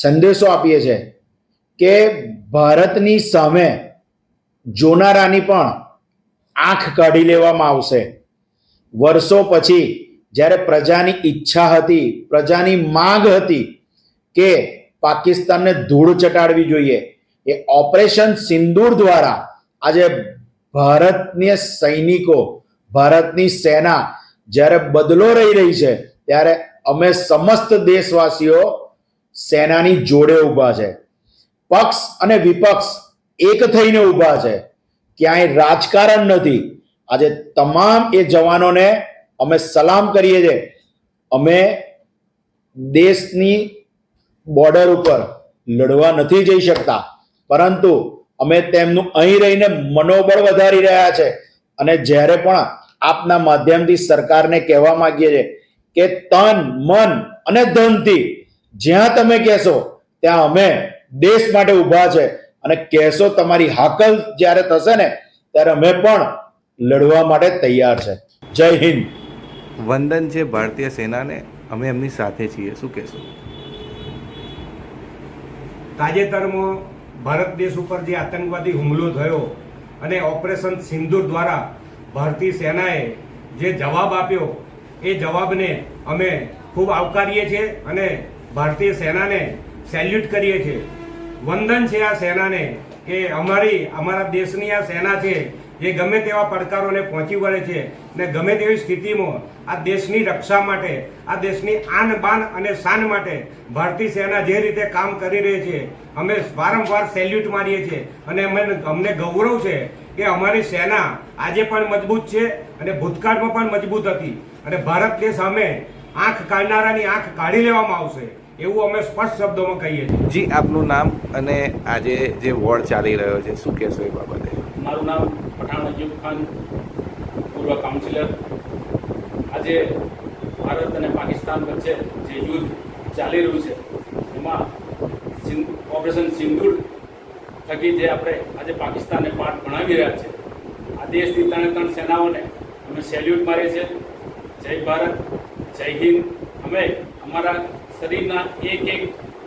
સંદેશો આપીએ છીએ કે ભારતની સામે જોનારાની પણ આંખ કાઢી લેવામાં આવશે. વર્ષો પછી જ્યારે પ્રજાની ઈચ્છા હતી, પ્રજાની માંગ હતી કે પાકિસ્તાનને ધૂળ ચટાડવી જોઈએ, એ ઓપરેશન સિંદૂર દ્વારા આજે ભારતની સૈનિકો, ભારતની સેના જ્યારે બદલો રહી રહી છે, ત્યારે અમે સમસ્ત દેશવાસીઓ સેનાની જોડે ઊભા છે. પક્ષ અને વિપક્ષ એક થઈને ઊભા છે. ક્યાંય રાજકારણ નથી. આજે તમામ એ જવાનોને અમે સલામ કરીએ છીએ. અમે દેશની બોર્ડર ઉપર લડવા નથી જઈ શકતા. પરંતુ અમે તેમનું અહીં રહીને મનોબળ વધારી રહ્યા છે. અને જ્યારે પણ આપના માધ્યમથી સરકારને કહેવા માંગીએ છીએ કે તન, મન અને ધનથી જ્યાં તમે કહેશો ત્યાં અમે દેશ માટે ઊભા છે. અને કહેશો તમારી હાકલ જ્યારે થશે ને ત્યારે અમે પણ લડવા માટે તૈયાર છે. જય હિન્દ. વંદન છે ભારતીય સેનાને અમે એમની સાથે છીએ. શું કહેશો? તાજેતરમાં ભારત દેશ ઉપર જે આતંકવાદી હુમલો થયો અને ઓપરેશન સિંદૂર દ્વારા ભારતીય સેનાએ જે જવાબ આપ્યો એ જવાબને અમે ખૂબ આવકારીએ છીએ અને ભારતીય સેનાને સેલ્યુટ કરીએ છીએ. વંદન છે આ સેનાને કે અમારી, અમારા દેશની આ સેના છે જે ગમે તેવા પડકારોને પહોંચી વળે છે ને ગમે તેવી સ્થિતિમાં આ દેશની રક્ષા માટે, આ દેશની આન બાન અને શાન માટે ભારતીય સેના જે રીતે કામ કરી રહી છે, અમે વારંવાર સેલ્યુટ મારીએ છીએ. અને અમે, અમને ગૌરવ છે કે અમારી સેના આજે પણ મજબૂત છે અને ભૂતકાળમાં પણ મજબૂત હતી. અને ભારત દેશ સામે આંખ કાઢનારાની આંખ કાઢી લેવામાં આવશે એવું અમે સ્પષ્ટ શબ્દોમાં કહીએ છીએ. જી આપનું નામ અને આજે જે વોર્ડ ચાલી રહ્યો છે શું કહેશો એ બાબતે? મારું નામ પઠાણ અયુબ ખાન પૂર્વ કાઉન્સિલર. આજે ભારત અને પાકિસ્તાન વચ્ચે જે યુદ્ધ ચાલી રહ્યું છે એમાં ઓપરેશન સિંદૂર થકી જે આપણે આજે પાકિસ્તાનને પાઠ ભણાવી રહ્યા છે આ દેશની ત્રણે ત્રણ સેનાઓને અમે સેલ્યુટ મારીએ છીએ. જય ભારત. જય હિન્દ. અમે અમારા શરીરના એક એક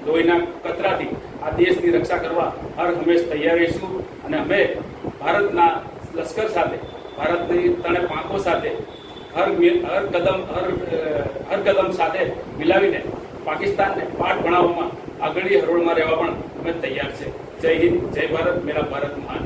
લોહીના કતરાથી આ દેશની રક્ષા કરવા હર હંમેશ તૈયાર રહીશું અને અમે ભારતના લશ્કર સાથે, ભારતની ત્રણે પાંખો સાથે, હર હર કદમ, હર હર કદમ સાથે મિલાવીને પાકિસ્તાનને પાઠ ભણાવવામાં આગળની હરોળમાં રહેવા પણ અમે તૈયાર છે. જય હિન્દ, જય ભારત, મેરા ભારત મહાન.